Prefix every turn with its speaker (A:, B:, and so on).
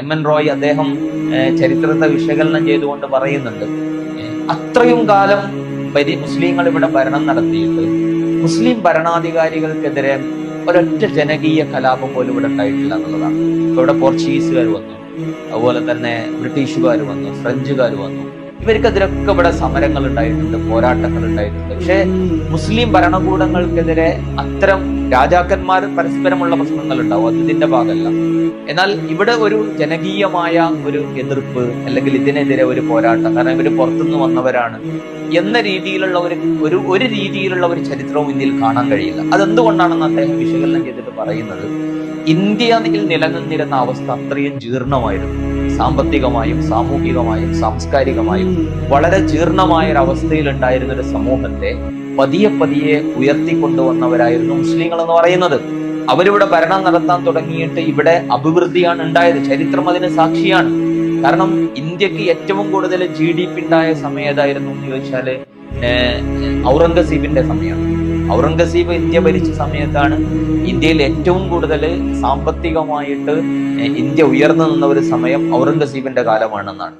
A: M N Roy അദ്ദേഹം ചരിത്രത്തെ വിശകലനം ചെയ്തുകൊണ്ട് പറയുന്നുണ്ട്. അത്രയും കാലം വരി മുസ്ലിങ്ങൾ ഇവിടെ ഭരണം നടത്തിയിട്ട് മുസ്ലിം ഭരണാധികാരികൾക്കെതിരെ ഒരൊറ്റ ജനകീയ കലാപം പോലും ഇവിടെ ഉണ്ടായിട്ടില്ല എന്നുള്ളതാണ്. ഇവിടെ പോർച്ചുഗീസുകാർ വന്നു. അതുപോലെ തന്നെ ബ്രിട്ടീഷുകാർ വന്നു ഫ്രഞ്ചുകാർ വന്നു. ഇവർക്കെതിരൊക്കെ ഇവിടെ സമരങ്ങൾ ഉണ്ടായിട്ടുണ്ട് പോരാട്ടങ്ങൾ ഉണ്ടായിട്ടുണ്ട്. പക്ഷേ മുസ്ലിം ഭരണകൂടങ്ങൾക്കെതിരെ അത്തരം രാജാക്കന്മാർ പരസ്പരമുള്ള പ്രശ്നങ്ങൾ ഉണ്ടാവും അത് ഇതിന്റെ ഭാഗമല്ല. എന്നാൽ ഇവിടെ ഒരു ജനകീയമായ ഒരു എതിർപ്പ് അല്ലെങ്കിൽ ഇതിനെതിരെ ഒരു പോരാട്ടം കാരണം ഇവർ പുറത്തുനിന്ന് വന്നവരാണ് എന്ന രീതിയിലുള്ള ഒരു ഒരു ഒരു രീതിയിലുള്ള ഒരു ചരിത്രവും ഇന്ത്യയിൽ കാണാൻ കഴിയില്ല. അതെന്തുകൊണ്ടാണെന്ന് അദ്ദേഹം വിശകലനം ചെയ്തിട്ട് പറയുന്നത് ഇന്ത്യയിൽ നിലനിന്നിരുന്ന അവസ്ഥ അത്രയും ജീർണമായിരുന്നു. സാമ്പത്തികമായും സാമൂഹികമായും സാംസ്കാരികമായും വളരെ ജീർണമായ ഒരു അവസ്ഥയിൽ ഉണ്ടായിരുന്ന ഒരു സമൂഹത്തെ പതിയെ പതിയെ ഉയർത്തിക്കൊണ്ടുവന്നവരായിരുന്നു മുസ്ലിങ്ങൾ എന്ന് പറയുന്നത്. അവരിവിടെ ഭരണം നടത്താൻ തുടങ്ങിയിട്ട് ഇവിടെ അഭിവൃദ്ധിയാണ് ഉണ്ടായത്. ചരിത്രം അതിന് സാക്ഷിയാണ്. കാരണം ഇന്ത്യയ്ക്ക് ഏറ്റവും കൂടുതൽ ജി ഡി പി ഉണ്ടായ സമയം ഏതായിരുന്നു എന്ന് ചോദിച്ചാൽ ഔറംഗസീബിന്റെ സമയമാണ്. ഔറംഗസീബ് ഇന്ത്യ ഭരിച്ച സമയത്താണ് ഇന്ത്യയിൽ ഏറ്റവും കൂടുതൽ സാമ്പത്തികമായിട്ട് ഇന്ത്യ ഉയർന്നു നിന്ന ഒരു സമയം ഔറംഗസീബിന്റെ കാലമാണെന്നാണ്.